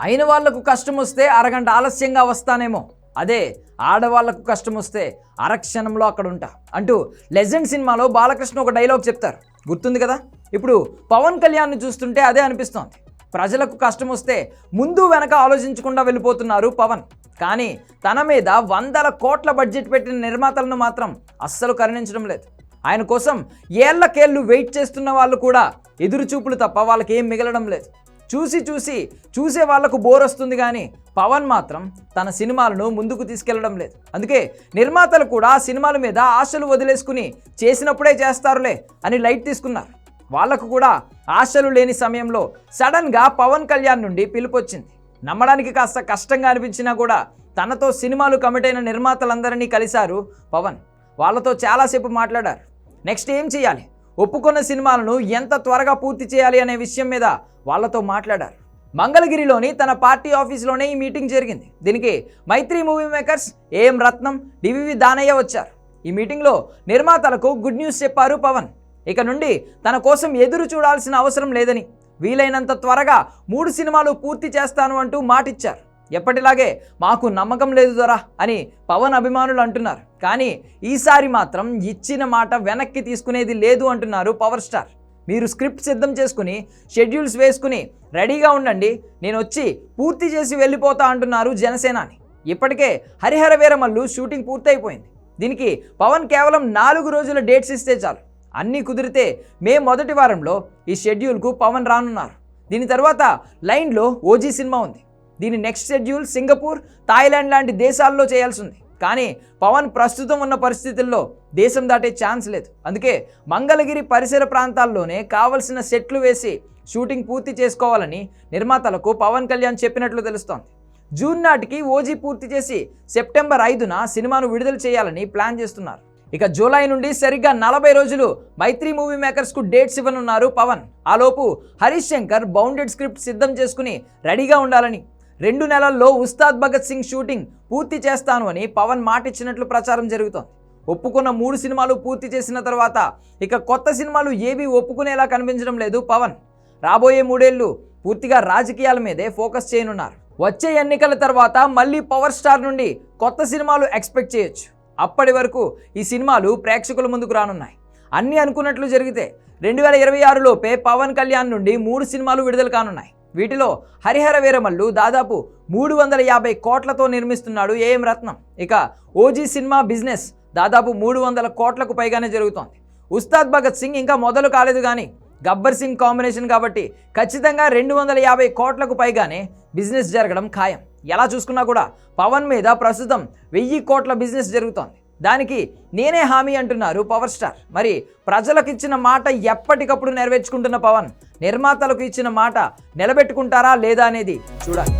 అయిన వాళ్ళకు కష్టం వస్తే అరగంట ఆలస్యంగా వస్తానేమో. అదే ఆడవాళ్ళకు కష్టం వస్తే అరక్షణంలో అక్కడ ఉంటా. అంటూ లెజెండ్ సినిమాలో బాలకృష్ణ ఒక డైలాగ్ చెప్తారు. గుర్తుంది కదా? ఇప్పుడు పవన్ కళ్యాణ్ని చూస్తుంటే అదే అనిపిస్తోంది. ప్రజలకు కష్టం వస్తే ముందు వెనక ఆలోచించకుండా వెళ్ళిపోతున్నారు పవన్. కానీ తన మీద వందల కోట్ల బడ్జెట్ పెట్టిన నిర్మాతలను మాత్రం అస్సలు కరుణించడం లేదు. ఆయన కోసం ఏళ్ళకేళ్ళు వెయిట్ చేస్తున్న వాళ్ళు కూడా ఎదురు చూపులు తప్ప వాళ్ళకి ఏం మిగలడం లేదు. చూసి చూసి చూసే వాళ్ళకు బోర్ వస్తుంది కానీ పవన్ మాత్రం తన సినిమాలను ముందుకు తీసుకెళ్ళడం లేదు. అందుకే నిర్మాతలు కూడా సినిమాల మీద ఆశలు వదిలేసుకుని చేసినప్పుడే చేస్తారులే అని లైట్ తీసుకున్నారు. వాళ్ళకు కూడా ఆశలు లేని సమయంలో సడన్గా పవన్ కళ్యాణ్ నుండి పిలుపొచ్చింది. నమ్మడానికి కాస్త కష్టంగా అనిపించినా కూడా తనతో సినిమాలు కమిట్ అయిన నిర్మాతలందరినీ కలిశారు పవన్. వాళ్ళతో చాలాసేపు మాట్లాడారు. నెక్స్ట్ ఏం చేయాలి? ఒప్పుకున్న సినిమాలను ఎంత త్వరగా పూర్తి చేయాలి అనే విషయం మీద వాళ్ళతో మాట్లాడారు. మంగళగిరిలోని తన పార్టీ ఆఫీస్లోనే ఈ మీటింగ్ జరిగింది. దీనికి Mythri movie makers A M Ratnam DVV Danayya వచ్చారు. ఈ మీటింగ్లో నిర్మాతలకు గుడ్ న్యూస్ చెప్పారు పవన్. ఇక నుండి తన కోసం ఎదురు చూడాల్సిన అవసరం లేదని వీలైనంత త్వరగా మూడు సినిమాలు పూర్తి చేస్తాను అంటూ మాటిచ్చారు. ఎప్పటిలాగే మాకు నమ్మకం లేదు దొరా అని పవన్ అభిమానులు అంటున్నారు. కానీ ఈసారి మాత్రం ఇచ్చిన మాట వెనక్కి తీసుకునేది లేదు అంటున్నారు పవర్ స్టార్. మీరు స్క్రిప్ట్ సిద్ధం చేసుకుని షెడ్యూల్స్ వేసుకుని రెడీగా ఉండండి. నేను వచ్చి పూర్తి చేసి వెళ్ళిపోతా అంటున్నారు జనసేనాని. ఇప్పటికే హరిహర వీరమల్లు షూటింగ్ పూర్తయిపోయింది. దీనికి పవన్ కేవలం నాలుగు రోజుల డేట్స్ ఇస్తే చాలు. అన్నీ కుదిరితే మే మొదటి వారంలో ఈ షెడ్యూల్కు పవన్ రానున్నారు. దీని తర్వాత లైన్లో ఓజీ సినిమా ఉంది. దీని నెక్స్ట్ షెడ్యూల్ సింగపూర్ థాయిలాండ్ లాంటి దేశాల్లో చేయాల్సి ఉంది కానీ పవన్ ప్రస్తుతం ఉన్న పరిస్థితుల్లో దేశం దాటే ఛాన్స్ లేదు. అందుకే మంగళగిరి పరిసర ప్రాంతాల్లోనే కావలసిన సెట్లు వేసి షూటింగ్ పూర్తి చేసుకోవాలని నిర్మాతలకు పవన్ కళ్యాణ్ చెప్పినట్లు తెలుస్తోంది. జూన్ నాటికి ఓజీ పూర్తి చేసి సెప్టెంబర్ ఐదున సినిమాను విడుదల చేయాలని ప్లాన్ చేస్తున్నారు. ఇక జూలై నుండి సరిగ్గా నలభై రోజులు మైత్రి మూవీ మేకర్స్కు డేట్స్ ఇవ్వనున్నారు పవన్. ఆలోపు హరీష్ శంకర్ బౌండెడ్ స్క్రిప్ట్ సిద్ధం చేసుకుని రెడీగా ఉండాలని రెండు నెలల్లో ఉస్తాద్ భగత్ సింగ్ షూటింగ్ పూర్తి చేస్తాను అని పవన్ మాట ఇచ్చినట్లు ప్రచారం జరుగుతోంది. ఒప్పుకున్న మూడు సినిమాలు పూర్తి చేసిన తర్వాత ఇక కొత్త సినిమాలు ఏవి ఒప్పుకునేలా కనిపించడం లేదు పవన్. రాబోయే మూడేళ్ళు పూర్తిగా రాజకీయాల మీదే ఫోకస్ చేయనున్నారు. వచ్చే ఎన్నికల తర్వాత మళ్ళీ పవర్ స్టార్ నుండి కొత్త సినిమాలు ఎక్స్పెక్ట్ చేయొచ్చు. అప్పటి వరకు ఈ సినిమాలు ప్రేక్షకుల ముందుకు రానున్నాయి. అన్నీ అనుకున్నట్లు జరిగితే రెండు వేల ఇరవై ఆరులోపే పవన్ కళ్యాణ్ నుండి మూడు సినిమాలు విడుదల కానున్నాయి. వీటిలో హరిహర వీరమల్లు దాదాపు మూడు వందల యాభై కోట్లతో నిర్మిస్తున్నాడు ఏఎం రత్నం. ఇక ఓజీ సినిమా బిజినెస్ దాదాపు మూడు వందల కోట్లకు పైగానే జరుగుతోంది. ఉస్తాద్ భగత్ సింగ్ ఇంకా మొదలు కాలేదు కానీ గబ్బర్ సింగ్ కాంబినేషన్ కాబట్టి ఖచ్చితంగా రెండు వందల యాభై కోట్లకు పైగానే బిజినెస్ జరగడం ఖాయం. ఎలా చూసుకున్నా కూడా పవన్ మీద ప్రస్తుతం వెయ్యి కోట్ల బిజినెస్ జరుగుతోంది. దానికి నేనే హామీ అంటున్నారు పవర్ స్టార్. మరి ప్రజలకు ఇచ్చిన మాట ఎప్పటికప్పుడు నెరవేర్చుకుంటున్న పవన్ నిర్మాతలకు ఇచ్చిన మాట నిలబెట్టుకుంటారా లేదా అనేది చూడాలి.